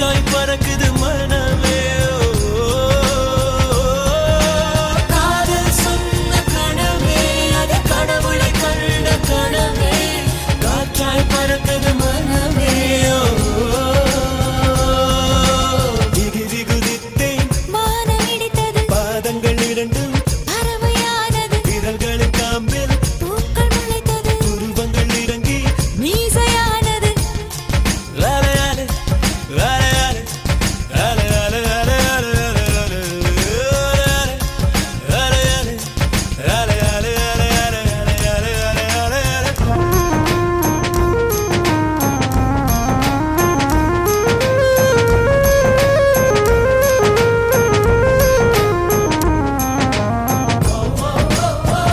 பூச்சாய் பறக்குது மனமே. காதல் சொன்ன கனவே அது கடவுளை கண்ட கனவே காற்றாய் பறக்குது மனமே. திகு திகு தித்தேன் பாதங்கள் இரண்டு